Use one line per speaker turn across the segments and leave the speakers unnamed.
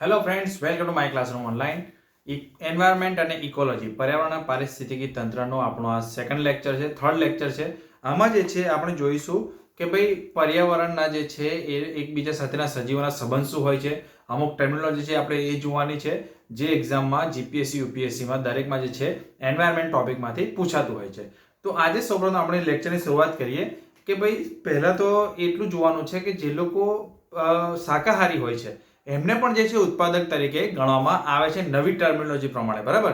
Hello friends welcome to my classroom online environment અને ecology પર્યાવરણ અને પારિસ્થિતિકી તંત્રનો આપણો આ સેકન્ડ લેક્ચર છે થર્ડ લેક્ચર છે. આમાં જે છે, આપણે જોઈશું કે ભાઈ પર્યાવરણના જે છે, એ એકબીજા સાથેના સજીવોના સંબંધ શું હોય છે. અમુક ટર્મિનોલોજી છે, આપણે એ જોવાની છે, જે એક્ઝામમાં જીપીએસસી યુપીએસસીમાં દરેકમાં જે છે એન્વાયરમેન્ટ ટોપિકમાંથી પૂછાતું હોય છે. તો આજે સૌપ્રથમ આપણે લેક્ચરની શરૂઆત કરીએ કે ભાઈ પહેલાં તો એટલું જોવાનું છે કે જે લોકો શાકાહારી હોય છે. એમને પણ જે છે ઉત્પાદક તરીકે ગણવામાં આવે છે નવી ટર્મિનોલોજી પ્રમાણે, બરાબર?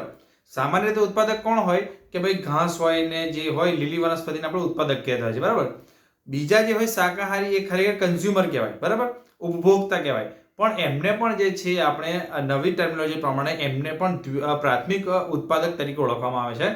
સામાન્ય રીતે ઉત્પાદક કોણ હોય? કે ભાઈ ઘાસ હોય ને જે હોય, લીલી વનસ્પતિને આપણે ઉત્પાદક કહેતા હોય છે, બરાબર? બીજા જે હોય શાકાહારી એ ખરેખર કન્ઝ્યુમર કહેવાય, બરાબર? ઉપભોક્તા કહેવાય. પણ એમને પણ જે છે આપણે નવી ટર્મિનોલોજી પ્રમાણે એમને પણ પ્રાથમિક ઉત્પાદક તરીકે ઓળખવામાં આવે છે.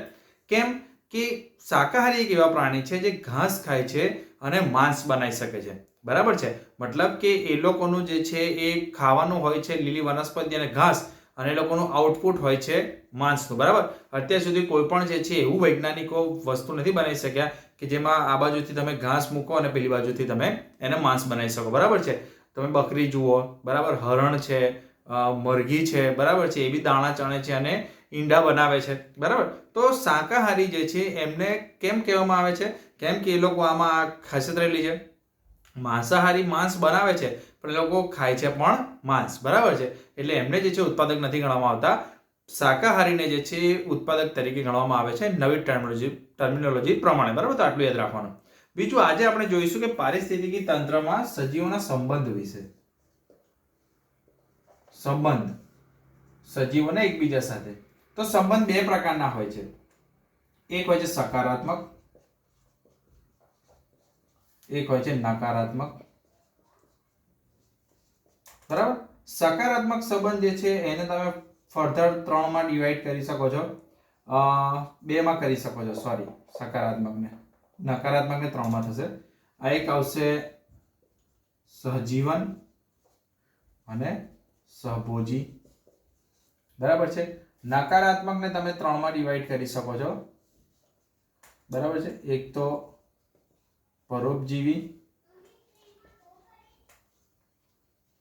કેમ? કે શાકાહારી એક એવા પ્રાણી છે જે ઘાસ ખાય છે અને માંસ બનાવી શકે છે. બરાબર છે? મતલબ કે એ લોકોનું જે છે એ ખાવાનું હોય છે લીલી વનસ્પતિ અને ઘાસ અને એ લોકોનું આઉટપુટ હોય છે માંસનું, બરાબર? અત્યાર સુધી કોઈ પણ જે છે એવું વૈજ્ઞાનિકો વસ્તુ નથી બનાવી શક્યા કે જેમાં આ બાજુથી તમે ઘાસ મૂકો અને પેલી બાજુથી તમે એને માંસ બનાવી શકો, બરાબર છે? તમે બકરી જુઓ, બરાબર? હરણ છે મરઘી છે, બરાબર છે? એ બી દાણા ચણે છે અને ઈંડા બનાવે છે, બરાબર? તો શાકાહારી જે છે એમને કેમ કહેવામાં આવે છે? કેમ કે એ લોકો આમાં ખાસિયત રહેલી છે? માંસાહારી માંસ બનાવે છે, પણ એ લોકો ખાય છે પણ માંસ, બરાબર છે? એટલે એમને જે છે ઉત્પાદક નથી ગણવામાં આવતા. શાકાહારીને જે છે ઉત્પાદક તરીકે ગણવામાં આવે છે, નવી ટર્મિનોલોજી ટર્મિનોલોજી પ્રમાણે, બરાબર? તો આટલું યાદ રાખવાનું. બીજું, આજે આપણે જોઈશું કે પારિસ્થિતિકી તંત્રમાં સજીવોના સંબંધ વિશે. સંબંધ. સજીવોને એકબીજા સાથે. તો સંબંધ બે પ્રકારના હોય છે. એક હોય છે સકારાત્મક એક હોય છે નકારાત્મક. બરાબર? સકારાત્મક સંબંધ જે છે, એને તમે ફર્ધર ત્રણમાં ડિવાઈડ કરી શકો છો. બેમાં કરી શકો છો સોરી સકારાત્મકને. નકારાત્મકને ત્રણમાં થશે. આ એક આવશે સહજીવન અને સહભોજી. બરાબર છે? નકારાત્મકને તમે ત્રણમાં ડિવાઈડ કરી શકો છો. બરાબર છે? એક તો પરોપજીવી,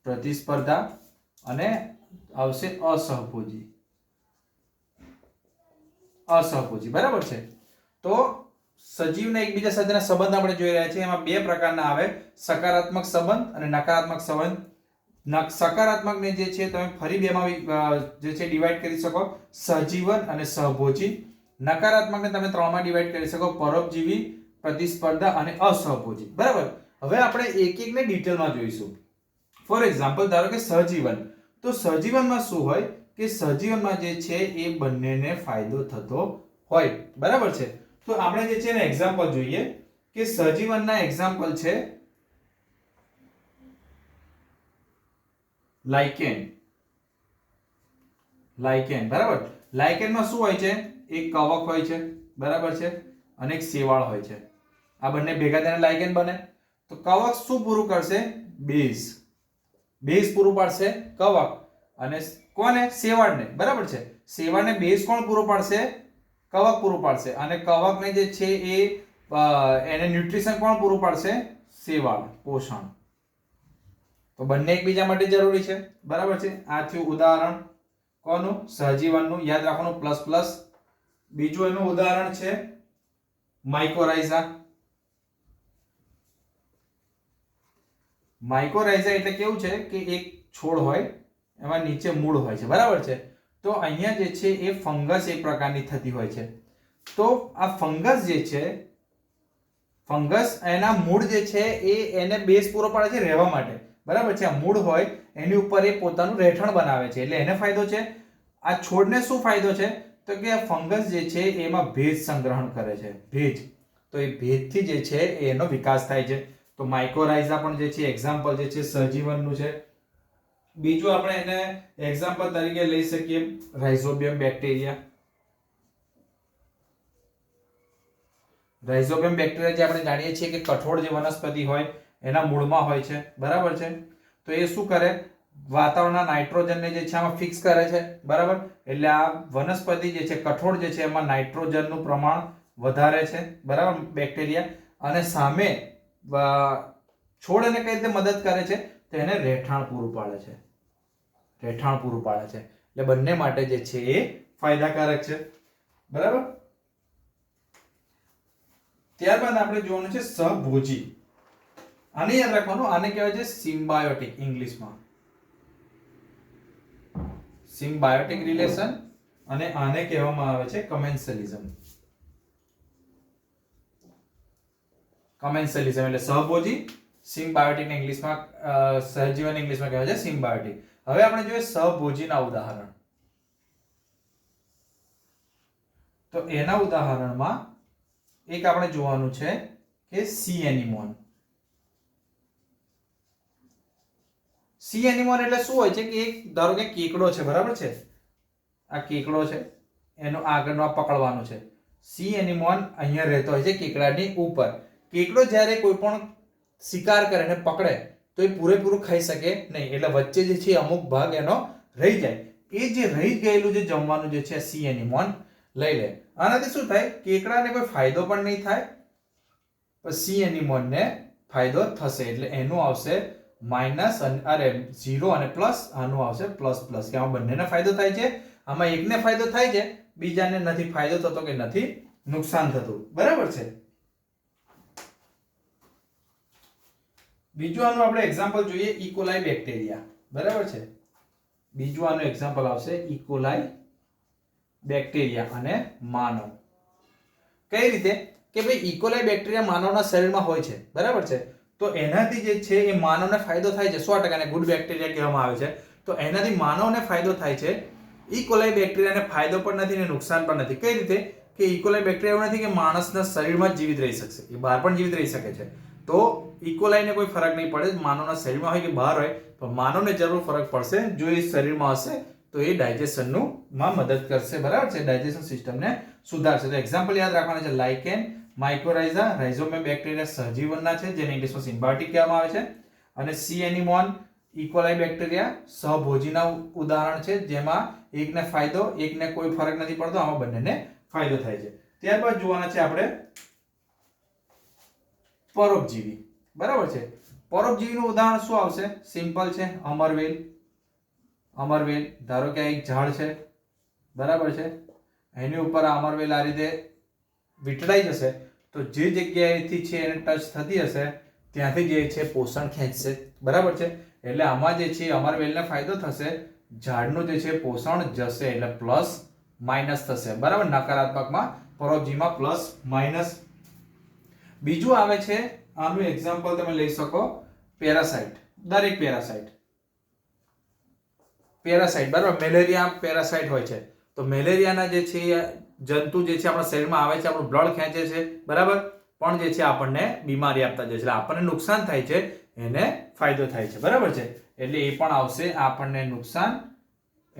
પ્રતિસ્પર્ધા અને આવશે અસહભોજી. અસહભોજી, બરાબર છે? તો સજીવના એકબીજા સાથેના સંબંધ આપણે જોઈ રહ્યા છીએ. એમાં બે પ્રકારના આવે. સકારાત્મક સંબંધ અને નકારાત્મક સંબંધ. સકારાત્મકને જે છે તમે ફરી બેમાં જે છે ડિવાઈડ કરી શકો. સહજીવન અને સહભોજી. નકારાત્મકને તમે ત્રણમાં ડિવાઈડ કરી શકો. પરોપજીવી પ્રતિસ્પર્ધા અને અસહભોજી. બરાબર? હવે આપણે એક એકને ડિટેલમાં જોઈશું. ફોર એક્ઝામ્પલ ધારો કે સહજીવન. તો સહજીવનમાં શું હોય કે સહજીવનમાં જે છે એ બંનેને ફાયદો થતો હોય. બરાબર છે? તો આપણે જે છે ને એક્ઝામ્પલ જોઈએ કે સહજીવનના એક્ઝામ્પલ છે લાઇકેન લાઇકેન બરાબર? લાઇકેનમાં શું હોય છે? એક કવક હોય છે. બરાબર છે? અને એક શેવાળ હોય છે. આ બંને ભેગા તેને લાઇકેન બને. તો કવક શું પૂરું કરશે? બેઝ. બેઝ પૂરું પાડશે કવક. અને કોને? શેવાળને બરાબર છે? શેવાળને બેઝ કોણ પૂરું પાડશે? કવક પૂરું પાડશે. અને કવકને જે છે એ એને ન્યુટ્રિશન કોણ પૂરું પાડશે? શેવાળ પોષણ. તો બંને એકબીજા માટે જરૂરી છે. બરાબર છે? આ થયું ઉદાહરણ. કોનું? સહજીવનનું. યાદ રાખવાનું. Plus plus. બીજું એનું ઉદાહરણ છે માઇકોરાઇઝા માઇકોરાઇઝા એટલે કેવું છે કે એક છોડ હોય, એમાં નીચે મૂળ હોય છે. બરાબર છે? તો અહીંયા જે છે એ ફંગસ એક પ્રકારની થતી હોય છે. તો આ ફંગસ જે છે, ફંગસ એના મૂળ જે છે એ એને બેઝ પૂરો પાડે છે રહેવા માટે. બરાબર છે? આ મૂળ હોય, એની ઉપર એ પોતાનું રહેઠાણ બનાવે છે. એટલે એને ફાયદો છે? આ છોડને શું ફાયદો છે? તો કે આ ફંગસ જે છે એમાં ભેજ સંગ્રહણ કરે છે. ભેજ. તો એ ભેજથી જે છે એનો વિકાસ થાય છે. તો માઇક્રોરાઇઝા પણ જે છે એક્ઝામ્પલ જે છે સહજીવનનું છે. બીજું આપણે એને એક્ઝામ્પલ તરીકે લઈ શકીએ રાઇઝોબિયમ બેક્ટેરિયા રાઇઝોબિયમ બેક્ટેરિયા જે આપણે જાણીએ છીએ કે કઠોળ જે વનસ્પતિ હોય, એના મૂળમાં હોય છે. બરાબર છે? તો એ શું કરે? વાતાવરણના નાઇટ્રોજનને જે છે આમાં ફિક્સ કરે છે. બરાબર? એટલે આ વનસ્પતિ જે છે, કઠોળ જે છે, એમાં નાઇટ્રોજનનું પ્રમાણ વધારે છે. બરાબર? બેક્ટેરિયા. અને સામે છોડને કઈ રીતે મદદ કરે છે? તો એને રહેઠાણ પૂરું પાડે છે. રહેઠાણ પૂરું પાડે છે. એટલે બંને માટે જે છે એ ફાયદાકારક છે. બરાબર? ત્યારબાદ આપણે જોવાનું છે સહભોજી. આને યાદ રાખવાનું, આને કહેવાય છે સિમ્બાયોટિક ઇંગ્લિશમાં. સિમ્બાયોટિક રિલેશન અને આને કહેવામાં આવે છે કમેન્સલિઝમ. કમેન્સલિઝમ એટલે સહભોજી સિમ્બાયોટિક ઇંગ્લિશમાં સહજીવન ઇંગ્લિશમાં કહેવાય છે સિમ્બાયોટિક હવે આપણે જોઈએ સહભોજીના ઉદાહરણ. તો એના ઉદાહરણમાં એક આપણે જોવાનું છે કે સી એનિમોન સી એનિમોન એટલે શું હોય છે કે એક ધારો કે કેકડો છે, બરાબર છે? આ કેકડો છે, એનો આગળનો આ પકડવાનો છે. સી એનિમોન અહીંયા રહેતો હોય છે કેકડાની ઉપર. કેકડો જ્યારે કોઈ પણ શિકાર કરે અને પકડે, તો એ પૂરેપૂરું ખાઈ શકે નહીં. એટલે વચ્ચે જે છે અમુક ભાગ એનો રહી જાય. એ જે રહી ગયેલું જે જમવાનું જે છે સી એનિમોન લઈ લે. આનાથી શું થાય? કેકડાને કોઈ ફાયદો પણ નહીં થાય. સી એનિમોનને ફાયદો થશે. એટલે એનું આવશે માઇનસ અરે, ઝીરો અને પ્લસ આનું આવશે પ્લસ પ્લસ. કે આમાં બંનેને ફાયદો થાય છે? આમાં એકને ફાયદો થાય છે, બીજાને નથી ફાયદો થતો કે નથી નુકસાન થતું. બરાબર છે? બીજું આનું આપણે એક્ઝામ્પલ જોઈએ ઇકોલાઈ બેક્ટેરિયા બરાબર છે? બીજું આનું એક્ઝામ્પલ આવશે ઇકોલાઈ બેક્ટેરિયા અને માનવ કઈ રીતે? કે ભાઈ ઇકોલાઈ બેક્ટેરિયા માનવના શરીરમાં હોય છે. બરાબર છે? તો એનાથી જે છે એ માનવને ફાયદો થાય છે. સો ટકા ગુડ બેક્ટેરિયા કહેવામાં આવે છે. તો એનાથી માનવને ફાયદો થાય છે. ઇકોલાઈ બેક્ટેરિયાને ફાયદો પણ નથી ને નુકસાન પણ નથી. કઈ રીતે? કે ઇકોલાઈ બેક્ટેરિયા એવું નથી કે માણસના શરીરમાં જ જીવિત રહી શકશે. એ બહાર પણ જીવિત રહી શકે છે. તો ઇકોલાઈને કોઈ ફરક નહીં પડે. માનવના શરીરમાં હોય કે બહાર હોય, પણ માનવને જરૂર ફરક પડશે. જો એ શરીરમાં હશે, તો એ ડાયજેશનનું માં મદદ કરશે. બરાબર છે? ડાયજેશન સિસ્ટમને સુધારશે. તો એક્ઝામ્પલ યાદ રાખવાના છે. લાઇકેન માઇક્રોરાઇઝા રાઇઝોમે બેક્ટેરિયા સહજીવનના છે, જેને ઇંગ્લિશમાં સિમ્બાયોટિક કહેવામાં આવે છે. અને sea anemone E coli bacteria સહભોજીના ઉદાહરણ છે, જેમાં એકને ફાયદો, એકને કોઈ ફરક નથી પડતો, આમાં બંનેને ફાયદો થાય છે. ત્યારબાદ જોવાના છે આપણે પરોપજીવી. બરાબર છે? પરોપજીવીનું ઉદાહરણ શું આવશે? સિમ્પલ છે અમરવેલ અમરવેલ ધારો કે એક ઝાડ છે. બરાબર છે? એની ઉપર અમરવેલ આ રીતે વીંટળાઈ જશે. તો જે જગ્યાએથી છે એને ટચ થતી હશે, ત્યાંથી જે છે પોષણ ખેંચશે. બરાબર છે? એટલે આમાં જે છે અમરવેલને ફાયદો થશે, ઝાડનું જે છે પોષણ જશે, એટલે પ્લસ માઇનસ થશે. બરાબર? નકારાત્મકમાં પરોપજીમાં પ્લસ માઇનસ બીજું આવે છે, આનું એક્ઝામ્પલ તમે લઈ શકો પેરાસાઇટ દરેક પેરાસાઇટ પેરાસાઇટ બરાબર? મેલેરિયા પેરાસાઇટ હોય છે. તો મેલેરિયાના જે છે જંતુ જે છે આપણા શરીરમાં આવે છે, આપણું બ્લડ ખેંચે છે, બરાબર? પણ જે છે આપણને બીમારી આપતા જાય છે. એટલે આપણને નુકસાન થાય છે, એને ફાયદો થાય છે. બરાબર છે? એટલે એ પણ આવશે આપણને નુકસાન,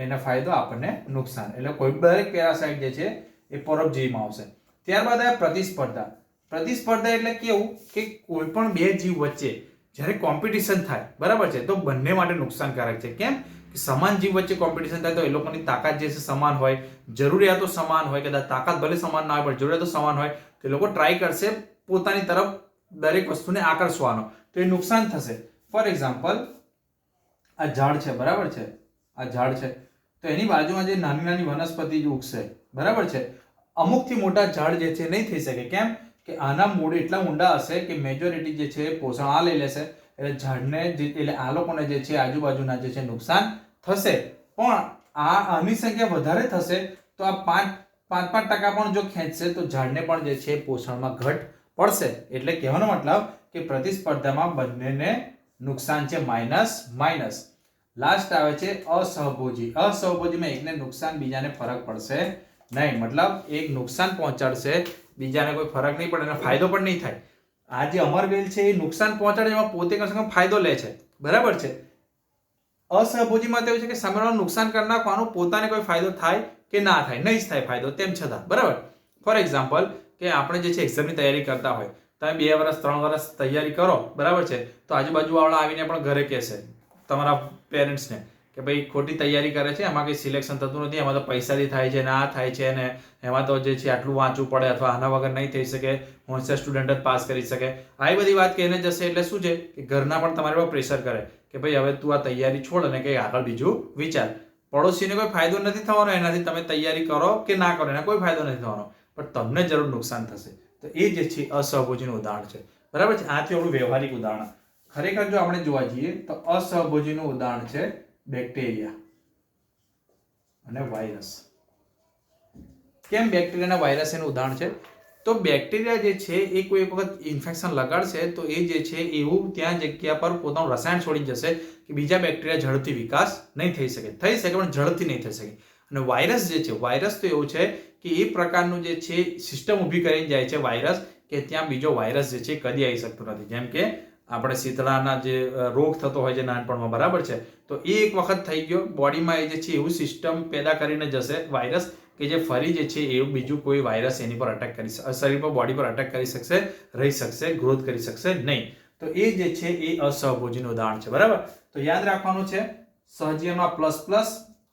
એને ફાયદો આપણને નુકસાન. એટલે કોઈ દરેક પેરાસાઇટ જે છે, એ પરોપજીવીમાં આવશે. ત્યારબાદ આવે પ્રતિસ્પર્ધા. પ્રતિસ્પર્ધા એટલે કેવું કે કોઈ પણ બે જીવ વચ્ચે જ્યારે કોમ્પિટિશન થાય, બરાબર છે? તો બંને માટે નુકસાનકારક છે. કેમ? સમાન જીવ વચ્ચે કોમ્પિટિશન થાય તો એ લોકોની તાકાત જે છે સમાન હોય, જરૂરિયાતો સમાન હોય, કદાચ તાકાત ભલે સમાન ના હોય, પણ જરૂરિયાતો સમાન હોય, તો એ લોકો ટ્રાય કરશે પોતાની તરફ દરેક વસ્તુને આકર્ષવાનો. તો એ નુકસાન થશે. ફોર એક્ઝામ્પલ આ ઝાડ છે, બરાબર છે? આ ઝાડ છે. તો એની બાજુમાં જે નાની નાની વનસ્પતિ ઉગશે, બરાબર છે? અમુકથી મોટા ઝાડ જે છે નહીં થઈ શકે. કેમ? કે આના મૂળ એટલા ઊંડા હશે કે મેજોરિટી જે છે પોષણ આ લઈ લેશે. એટલે ઝાડને જે એટલે આ લોકોને જે છે આજુબાજુના જે છે નુકસાન થશે. પણ આ આની સંખ્યા વધારે થશે તો આ પાંચ પાંચ પાંચ ટકા પણ જો ખેંચશે તો ઝાડને પણ જે છે પોષણમાં ઘટ પડશે. એટલે કહેવાનો મતલબ કે પ્રતિસ્પર્ધામાં બંનેને નુકસાન છે માઇનસ માઇનસ. લાસ્ટ આવે છે અસહભોજી. અસહભોજીમાં એકને નુકસાન, બીજાને ફરક પડશે નહીં. મતલબ એક નુકસાન પહોંચાડશે, બીજાને કોઈ ફરક નહીં પડે અને ફાયદો પણ નહીં થાય. આ જે અમરવેલ છે, એ નુકસાન પહોંચાડે એમાં પોતે કમસે કમ ફાયદો લે છે. બરાબર છે? અસહભોજીમાં તેવું છે કે સામેવાળાનું નુકસાન કરી નાખવાનું પોતાને કોઈ ફાયદો થાય કે ના થાય, નહીં જ થાય ફાયદો, તેમ છતાં. બરાબર? ફોર એક્ઝામ્પલ કે આપણે જે છે એક્ઝામની તૈયારી કરતા હોય તમે બે વર્ષ ત્રણ વર્ષ તૈયારી કરો, બરાબર છે? તો આજુબાજુવાળા આવીને પણ ઘરે કહેશે, તમારા પેરેન્ટ્સને કે ભાઈ ખોટી તૈયારી કરે છે એમાં કંઈ સિલેક્શન થતું નથી એમાં તો પૈસાથી થાય છે, ને થાય છે, ને એમાં તો જે છે આટલું વાંચવું પડે અથવા આના વગર નહીં થઈ શકે હોનસર સ્ટુડન્ટ જ પાસ કરી શકે. આવી બધી વાત કહીને જશે એટલે શું છે કે ઘરના પણ તમારી પર પ્રેશર કરે કે ભાઈ હવે તું આ તૈયારી છોડ અને કંઈ આગળ બીજું વિચાર. પડોશીને કોઈ ફાયદો નથી થવાનો, એનાથી તમે તૈયારી કરો કે ના કરો, એના કોઈ ફાયદો નથી થવાનો. પણ તમને જરૂર નુકસાન થશે. તો એ જે છે અસહભોજીનું ઉદાહરણ છે. બરાબર છે? આથી આપણું વ્યવહારિક ઉદાહરણ. ખરેખર જો આપણે જોવા જઈએ તો અસહભોજીનું ઉદાહરણ છે બેક્ટેરિયા અને વાયરસ. કેમ બેક્ટેરિયા અને વાયરસ એનું ઉદાહરણ છે? તો બેક્ટેરિયા જે છે, એ કોઈ વખત ઇન્ફેક્શન લગાડશે, તો એ જે છે, એવું ત્યાં જગ્યા પર પોતાનું રસાયણ છોડી જશે કે બીજા બેક્ટેરિયા ઝડપથી વિકાસ નહીં થઈ શકે. થઈ શકે, પણ ઝડપથી નહીં થઈ શકે. અને વાયરસ જે છે, વાયરસ તો એવું છે કે એ પ્રકારનું જે છે સિસ્ટમ ઊભી કરીને જાય છે વાયરસ, કે ત્યાં બીજો વાયરસ જે છે, કદી આવી શકતો નથી. જેમ કે આપણે શીતળાના જે રોગ થતો હોય છે નાનપણમાં, બરાબર છે? તો એ એક વખત થઈ ગયો, બોડીમાં એ જે છે એવું સિસ્ટમ પેદા કરીને જશે વાયરસ કે જે ફરી જે છે એવું બીજું કોઈ વાયરસ એની પર અટેક કરી શરીર પર બોડી પર અટેક કરી શકશે, રહી શકશે, ગ્રોથ કરી શકશે નહીં. તો એ જે છે એ અસહભોજીનું ઉદાહરણ છે, બરાબર? તો યાદ રાખવાનું છે, સહજીવનમાં પ્લસ પ્લસ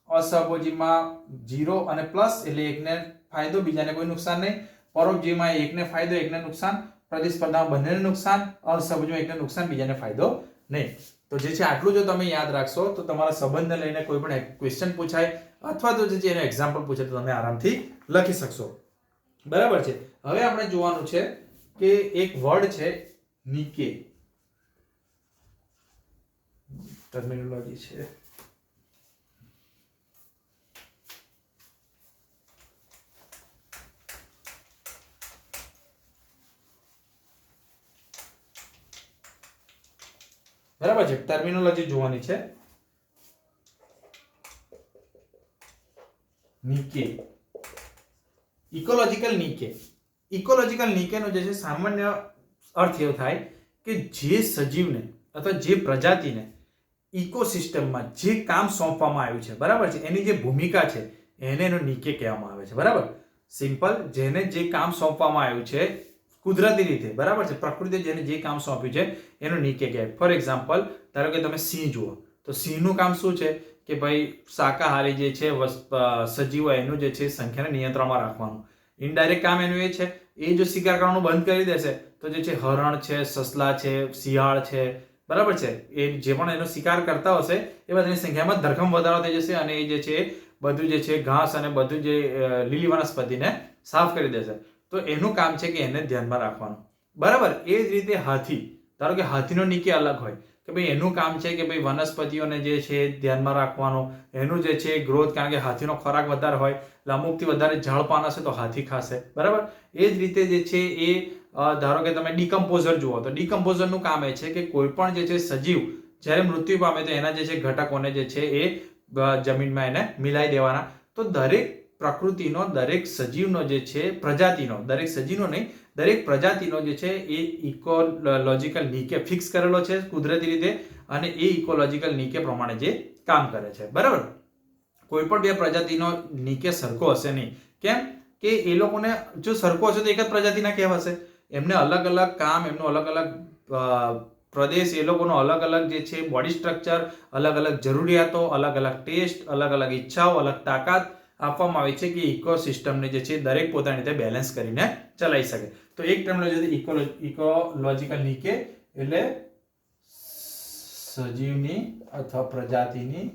અસહભોજીમાં જીરો અને પ્લસ એટલે એકને ફાયદો, બીજાને કોઈ નુકસાન નહીં. પરોપજીવીમાં એકને ફાયદો, એકને નુકસાન. પ્રતિસ્પર્ધામાં બંનેને નુકસાન અસહભોજીમાં એકને નુકસાન, બીજાને ફાયદો નહીં. તો જે છે, આટલું જો તમે યાદ રાખશો, તો તમારા સંબંધને લઈને કોઈ પણ ક્વેશ્ચન પૂછાય, અથવા તો જે છે, એનો એક્ઝામ્પલ પૂછે તો તમે આરામથી લખી શકશો. બરાબર છે? હવે આપણે જોવાનું છે કે એક વર્ડ છે, નિકે. ટર્મિનોલોજી છે. બરાબર છે? ટર્મિનોલોજી જોવાની છે. નીકે ઇકોલોજીકલ નીકે ઇકોલોજીકલ નીકેનો જે છે સામાન્ય અર્થ એવો થાય કે જે સજીવને અથવા જે પ્રજાતિને ઇકોસિસ્ટમમાં જે કામ સોંપવામાં આવ્યું છે, બરાબર છે? એની જે ભૂમિકા છે, એને એનો નીકે કહેવામાં આવે છે, બરાબર? સિમ્પલ જેને જે કામ સોંપવામાં આવ્યું છે કુદરતી રીતે, બરાબર છે? પ્રકૃતિ જેને જે કામ સોંપ્યું છે, એનું નીકે કહેવાય ફોર એક્ઝામ્પલ ધારો કે તમે સિંહ જુઓ, તો સિંહનું કામ શું છે? કે ભાઈ, શાકાહારી જે છે સજીવો એનું જે છે, સંખ્યાને નિયંત્રણમાં રાખવાનું. ઇનડાયરેક્ટ કામ એનું એ છે, એ જો શિકાર કરવાનું બંધ કરી દેશે, તો જે છે, હરણ છે, સસલા છે, શિયાળ છે, બરાબર છે? એ જે પણ એનો શિકાર કરતા હશે, એ બધાની સંખ્યામાં ધરખમ વધારો થઈ જશે અને એ જે છે, બધું જે છે, ઘાસ અને બધું જે લીલી વનસ્પતિને સાફ કરી દેશે. તો એનું કામ છે કે એને ધ્યાનમાં રાખવાનું. બરાબર? એ જ રીતે હાથી. ધારો કે હાથીનો નીકે અલગ હોય. કે ભાઈ એનું કામ છે કે ભાઈ વનસ્પતિઓને જે છે ધ્યાનમાં રાખવાનું. એનું જે છે ગ્રોથ, કારણ કે હાથીનો ખોરાક વધારે હોય, એટલે અમુકથી વધારે ઝાડ પાન હશે તો હાથી ખાશે. બરાબર? એ જ રીતે જે છે એ ધારો કે તમે ડિકમ્પોઝર જુઓ. તો ડિકમ્પોઝરનું કામ એ છે કે કોઈ પણ જે છે સજીવ, જ્યારે મૃત્યુ પામે તો એના જે છે ઘટકોને જે છે એ જમીનમાં એને મિલાઈ દેવાના. તો દરેક પ્રકૃતિનો દરેક સજીવનો જે છે, પ્રજાતિનો, દરેક સજીવનો નહીં, દરેક પ્રજાતિનો જે છે, એ ઇકોલોજીકલ નીકે ફિક્સ કરેલો છે કુદરતી રીતે અને એ ઇકોલોજીકલ નીકે પ્રમાણે જે કામ કરે છે. બરાબર? કોઈ પણ બે પ્રજાતિનો નીકે સરખો હશે નહીં. કેમ? કે એ લોકોને જો સરખો હશે તો એક જ પ્રજાતિના કહેવાશે એમને અલગ અલગ કામ, એમનું અલગ અલગ પ્રદેશ, એ લોકોનો અલગ અલગ જે છે બોડી સ્ટ્રક્ચર અલગ અલગ જરૂરિયાતો, અલગ અલગ ટેસ્ટ અલગ અલગ ઈચ્છાઓ, અલગ તાકાત આપવામાં આવી છે કે ઇકોસિસ્ટમને જે છે દરેક પોતાની રીતે બેલેન્સ કરીને ચલાવી શકે. તો એક ટર્મિનોલોજી ઇકો ઇકોલોજીકલ નીકે એટલે સજીવની અથવા પ્રજાતિની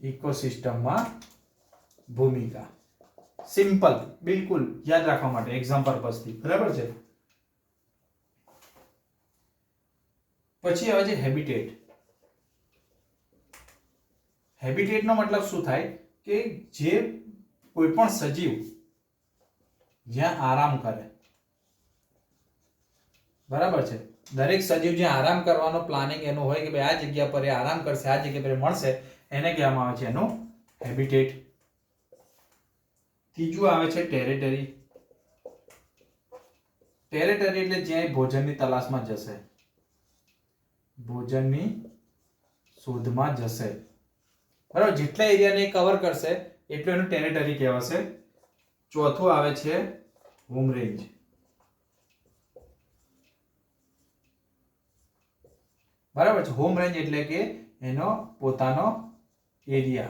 ઇકોસિસ્ટમમાં ભૂમિકા. સિમ્પલ બિલકુલ યાદ રાખવા માટે એક્ઝામ પર્પઝથી બરાબર છે? પછી આવે છે હેબિટેટ હેબિટેટનો મતલબ શું થાય કે જે કોઈ પણ સજીવ જ્યાં આરામ કરે. બરાબર છે? દરેક સજીવ જ્યાં આરામ કરવાનો પ્લાનિંગ એનું હોય કે ભાઈ આ જગ્યા પર એ આરામ કરશે, આ જગ્યા પર એ મળશે, એને કહેવામાં આવે છે એનું હેબિટેટ. ત્રીજું આવે છે ટેરેટરી. ટેરેટરી એટલે જ્યાં ભોજનની તલાશમાં જશે. ભોજનની શોધમાં જશે. બરાબર, જેટલા એરિયાને કવર કરશે, એટલું એનું ટેરેટરી કહેવાશે. ચોથું આવે છે હોમ રેન્જ બરાબર છે હોમ રેન્જ એટલે કે એનો પોતાનો એરિયા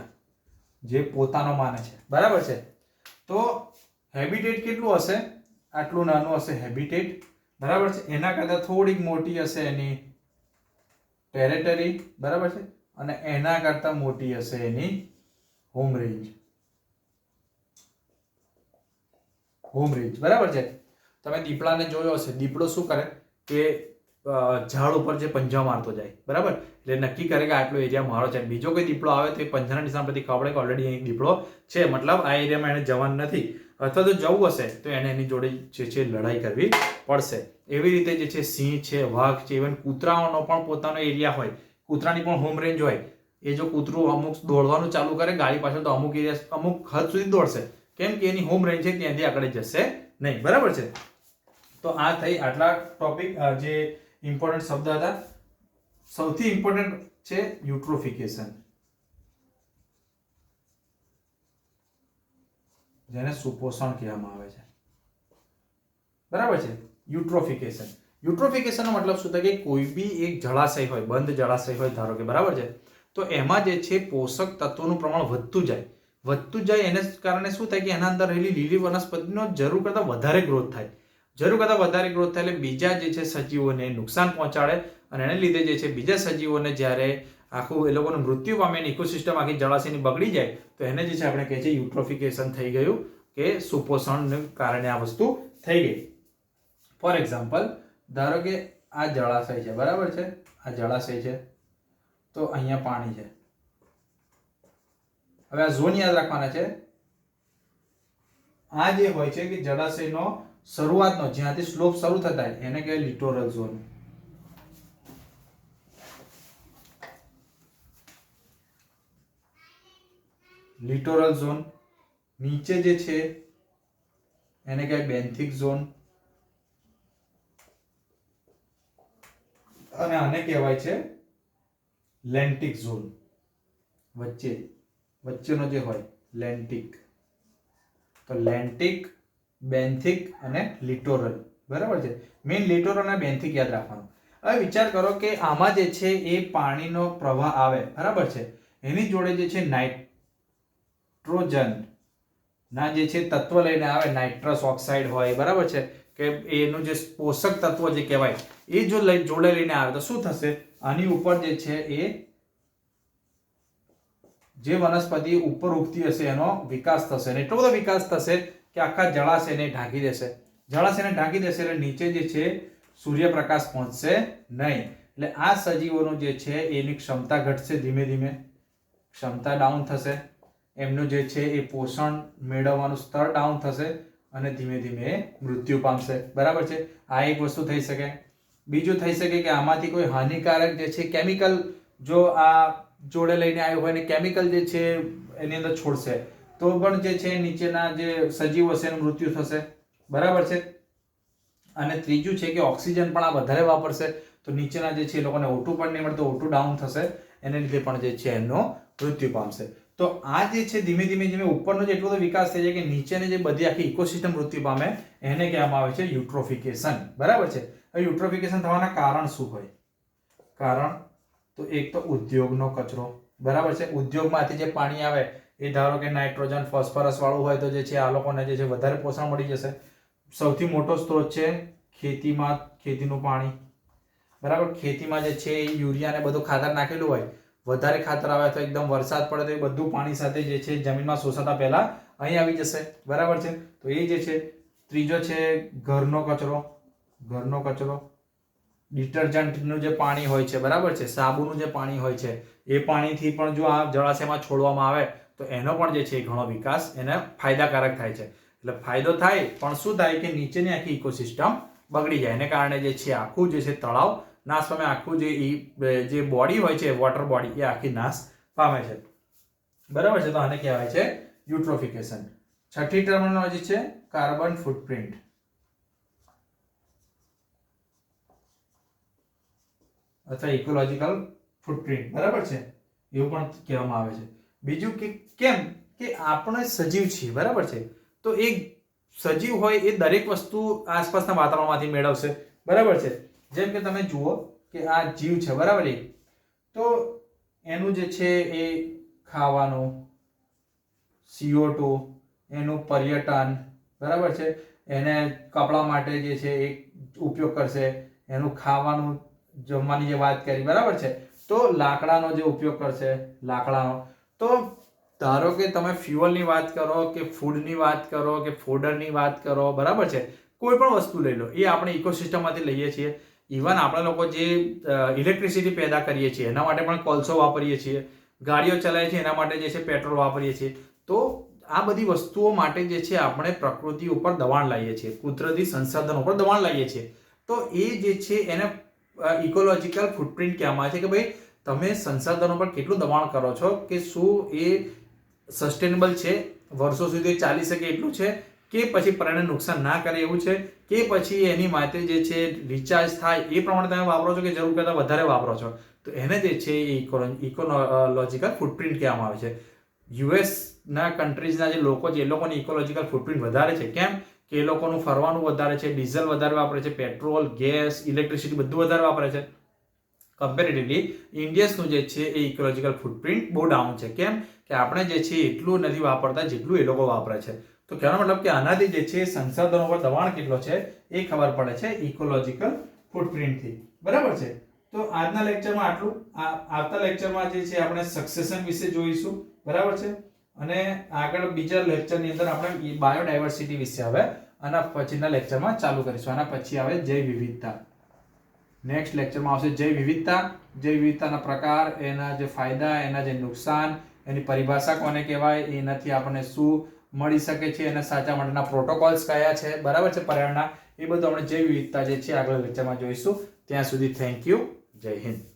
જે પોતાનો માને છે. બરાબર છે? તો હેબિટેટ કેટલું હશે? આટલું નાનું હશે હેબિટેટ બરાબર છે? એના કરતાં થોડીક મોટી હશે એની ટેરેટરી બરાબર છે? અને એના કરતાં મોટી હશે એની હોમ રેન્જ હોમ રેન્જ બરાબર છે? તમે દીપડાને જોયો હશે. દીપડો શું કરે? કે ઝાડ ઉપર જે પંજા મારતો જાય. બરાબર? એટલે નક્કી કરે કે આટલો એરિયા મારો છે. બીજો કોઈ દીપડો આવે તો એ પંજાના નિશાન પરથી ખબર કે ઓલરેડી અહીં દીપડો છે. મતલબ આ એરિયામાં એને જવાનું નથી. અથવા તો જવું હશે, તો એને એની જોડે જે છે લડાઈ કરવી પડશે. એવી રીતે જે છે સિંહ છે, વાઘ છે ઇવન કૂતરાઓનો પણ પોતાનો એરિયા હોય. કૂતરાની પણ હોમ રેન્જ હોય. એ જો કૂતરું અમુક દોડવાનું ચાલુ કરે, ગાડી પાછળ તો અમુક એરિયા અમુક હદ સુધી દોડશે. કેમ કે એની હોમ રેન્જ છે, ત્યાંથી આગળ જશે નહીં. બરાબર છે? તો આ થઈ આટલા ટોપિક જે ઇમ્પોર્ટન્ટ શબ્દ હતા. સૌથી ઇમ્પોર્ટન્ટ છે યુટ્રોફિકેશન જેને સુપોષણ કહેવામાં આવે છે. બરાબર છે? યુટ્રોફિકેશન યુટ્રોફિકેશનનો મતલબ શું? થાય કે કોઈ બી એક જળાશય હોય, બંધ જળાશય હોય, ધારો કે બરાબર છે, તો એમાં જે છે પોષક તત્વોનું પ્રમાણ વધતું જાય. વધતું જાય એને કારણે શું થાય કે એના અંદર રહેલી લીલી વનસ્પતિનો જરૂર કરતાં વધારે ગ્રોથ થાય. જરૂર કરતાં વધારે ગ્રોથ થાય એટલે બીજા જે છે સજીવોને નુકસાન પહોંચાડે અને એને લીધે જે છે બીજા સજીવોને જ્યારે આખું એ લોકોનું મૃત્યુ પામે ઇકોસિસ્ટમ આખી જળાશયની બગડી જાય, તો એને જે છે આપણે કહે છે યુટ્રોફિકેશન થઈ ગયું કે સુપોષણને કારણે આ વસ્તુ થઈ ગઈ. ફોર એક્ઝામ્પલ ધારો કે આ જળાશય છે, બરાબર છે? આ જળાશય છે. તો અહીંયા પાણી છે. હવે આ ઝોન યાદ રાખવાના છે. આ જે હોય છે કે જળાશયનો શરૂઆતનો, જ્યાંથી સ્લોપ શરૂ થતા હોય, એને કહેવાય લિટોરલ ઝોન લિટોરલ ઝોન નીચે જે છે, એને કહેવાય બેન્થિક ઝોન અને આને કહેવાય છે લેન્ટિક ઝોન. વચ્ચે, વચ્ચેનો જે હોય, લેન્ટિક. તો લેન્ટિક, બેન્થિક અને લિટોરલ. બરાબર છે? મેઇન લિટોરલ અને બેન્થિક યાદ રાખવાનું. હવે વિચાર કરો કે આમાં જે છે એ પાણીનો પ્રવાહ આવે. બરાબર છે? એની જોડે જે છે નાઇટ્રોજન. ના, જે છે તત્વ લઈને આવે, નાઇટ્રસ ઓક્સાઇડ હોય. બરાબર છે? કે એનું જે પોષક તત્વ જે કહેવાય એ જો લઈ જોડે લઈને આવે તો શું થશે? આની ઉપર જે છે એ જે વનસ્પતિ ઉપર ઉગતી હશે એનો વિકાસ થશે અને એટલો બધો વિકાસ થશે કે આખા જળાશયને ઢાંકી દેશે. જળાશયને ઢાંકી દેશે એટલે નીચે જે છે સૂર્યપ્રકાશ પહોંચશે નહીં. એટલે આ સજીવોનું જે છે એની ક્ષમતા ઘટશે ધીમે ધીમે. ક્ષમતા ડાઉન થશે. એમનું જે છે એ પોષણ મેળવવાનું સ્તર ડાઉન થશે અને ધીમે ધીમે મૃત્યુ પામશે. બરાબર છે? આ એક વસ્તુ થઈ શકે. બીજું થઈ શકે કે આમાંથી કોઈ હાનિકારક જે છે કેમિકલ જો આ જોડે લઈને આવ્યું હોય ને કેમિકલ જે છે એની અંદર છોડશે, તો પણ જે છે નીચેના જે સજીવ હશે એનું મૃત્યુ થશે. બરાબર છે? અને ત્રીજું છે કે ઓક્સિજન પણ આ વધારે વાપરશે, તો નીચેના જે છે એ લોકોને ઓટું પણ નહીં મળે, તો ઓટું ડાઉન થશે, એને લીધે પણ જે છે એમનો મૃત્યુ પામશે. તો આ જે છે, ધીમે ધીમે ધીમે ઉપરનો જે એટલો બધો વિકાસ થઈ જાય કે નીચેની જે બધી આખી ઇકોસિસ્ટમ મૃત્યુ પામે, એને કહેવામાં આવે છે યુટ્રોફિકેશન બરાબર છે? હવે યુટ્રોફિકેશન થવાના કારણ શું હોય? કારણ તો એક તો ઉદ્યોગનો કચરો. બરાબર છે? ઉદ્યોગમાંથી જે પાણી આવે, એ ધારો કે નાઇટ્રોજન, ફોસ્ફરસ વાળું હોય તો જે છે, આ લોકોને જે છે, વધારે પોષણ મળી જશે. સૌથી મોટો સ્ત્રોત છે ખેતીમાં, ખેતીનું પાણી. બરાબર? ખેતીમાં જે છે યુરિયા ને બધું ખાતર નાખેલું હોય વધારે ખાતર આવે તો એકદમ વરસાદ પડે તો એ બધું પાણી સાથે જે છે જમીનમાં શોષાતા પહેલા અહીં આવી જશે. બરાબર છે? તો એ જે છે, ત્રીજો છે ઘરનો કચરો. ઘરનો કચરો. ડિટર્જન્ટનું જે પાણી હોય છે, બરાબર છે? સાબુનું જે પાણી હોય છે, એ પાણીથી પણ જો આ જળાશયમાં છોડવામાં આવે, તો એનો પણ જે છે ઘણો વિકાસ એને ફાયદાકારક થાય છે. એટલે ફાયદો થાય, પણ શું થાય કે નીચેની આખી ઇકોસિસ્ટમ બગડી જાય. એને કારણે જે છે આખું જે છે તળાવ નાશ પામે આખું જે જે બોડી હોય છે વોટર બોડી એ આખી નાશ પામે છે. બરાબર છે? તો આને કહેવાય છે યુટ્રોફિકેશન છઠ્ઠી ટર્મિનોલોજી છે કાર્બન ફૂટપ્રિન્ટ અથવા ઇકોલોજીકલ ફૂટપ્રિન્ટ બરાબર છે? એવું પણ કહેવામાં આવે છે. બીજું કે કેમ? કે આપણે સજીવ છીએ. બરાબર છે? તો એ સજીવ હોય એ દરેક વસ્તુ આસપાસના વાતાવરણમાંથી મેળવશે. બરાબર છે? જેમ કે તમે જુઓ કે આ જીવ છે, બરાબર એક તો એનું જે છે એ ખાવાનું સીઓ ટુ એનું પર્યટન, બરાબર છે? એને કપડાં માટે જે છે એ ઉપયોગ કરશે. એનું ખાવાનું જમવાની જે વાત કરી, બરાબર છે? તો લાકડાનો જે ઉપયોગ કરશે, લાકડાનો. તો ધારો કે તમે ફ્યુઅલની વાત કરો, કે ફૂડની વાત કરો, કે ફોડરની વાત કરો, બરાબર છે? કોઈ પણ વસ્તુ લઈ લો. એ આપણે ઇકોસિસ્ટમમાંથી લઈએ છીએ. ઇવન આપણે લોકો જે ઇલેક્ટ્રિસિટી પેદા કરીએ છીએ, એના માટે પણ કોલસો વાપરીએ છીએ, ગાડીઓ ચલાવીએ છીએ, એના માટે જે છે પેટ્રોલ વાપરીએ છીએ. તો આ બધી વસ્તુઓ માટે જે છે આપણે પ્રકૃતિ ઉપર દબાણ લાવીએ છીએ, કુદરતી સંસાધનો ઉપર દબાણ લાવીએ છીએ. તો એ જે છે એને ઇકોલોજીકલ ફૂટપ્રિન્ટ કહેવામાં છે કે ભાઈ તમે સંસાધનો પર કેટલું દબાણ કરો છો કે શું એ સસ્ટેનેબલ છે? વર્ષો સુધી ચાલી શકે એટલું છે? કે પછી પ્રાણીને નુકસાન ના કરે એવું છે, કે પછી એની માટે જે છે રિચાર્જ થાય એ પ્રમાણે તમે વાપરો છો કે જરૂર કરતાં વધારે વાપરો છો? તો એને જે છે એ ઇકોલોજીકલ ફૂટપ્રિન્ટ કહેવામાં આવે છે. યુએસના કન્ટ્રીઝના જે લોકો છે, એ લોકોની ઇકોલોજીકલ ફૂટપ્રિન્ટ વધારે છે. કેમ? કે એ લોકોનું ફરવાનું વધારે છે, ડીઝલ વધારે વાપરે છે, પેટ્રોલ, ગેસ ઇલેક્ટ્રિસિટી બધું વધારે વાપરે છે. કમ્પેરેટિવલી ઇન્ડિયન્સનું જે છે એ ઇકોલોજીકલ ફૂટપ્રિન્ટ બહુ ડાઉન છે. કેમ? કે આપણે જે છે એટલું નથી વાપરતા જેટલું એ લોકો વાપરે છે. તો કહેવાનો મતલબ કે આનાથી જે છે સંસાધનો પર દબાણ કેટલો છે એ ખબર પડે છે ઇકોલોજીકલ ફૂટપ્રિન્ટથી બરાબર છે? તો આજના લેક્ચરમાં આટલું. આવતા લેક્ચરમાં જે છે આપણે સક્સેશન વિશે જોઈશું. બરાબર છે? અને આગળ બીજા લેક્ચરની અંદર આપણે બાયોડાયવર્સિટી વિશે હવે આના પછીના લેક્ચરમાં ચાલુ કરીશું. આના પછી આવે જૈવ વિવિધતા. નેક્સ્ટ લેક્ચરમાં આવશે જૈવ વિવિધતા. જૈવ વિવિધતાના પ્રકાર, એના જે ફાયદા, એના જે નુકસાન, એની પરિભાષા કોને કહેવાય, એનાથી આપણને શું મળી શકે છે અને સાચા માટેના પ્રોટોકોલ્સ કયા છે, બરાબર છે પર્યાવરણના, એ બધું આપણે જૈવ વિવિધતા જે છે આગળ લેક્ચરમાં જોઈશું. ત્યાં સુધી થેન્ક યુ જય હિન્દ.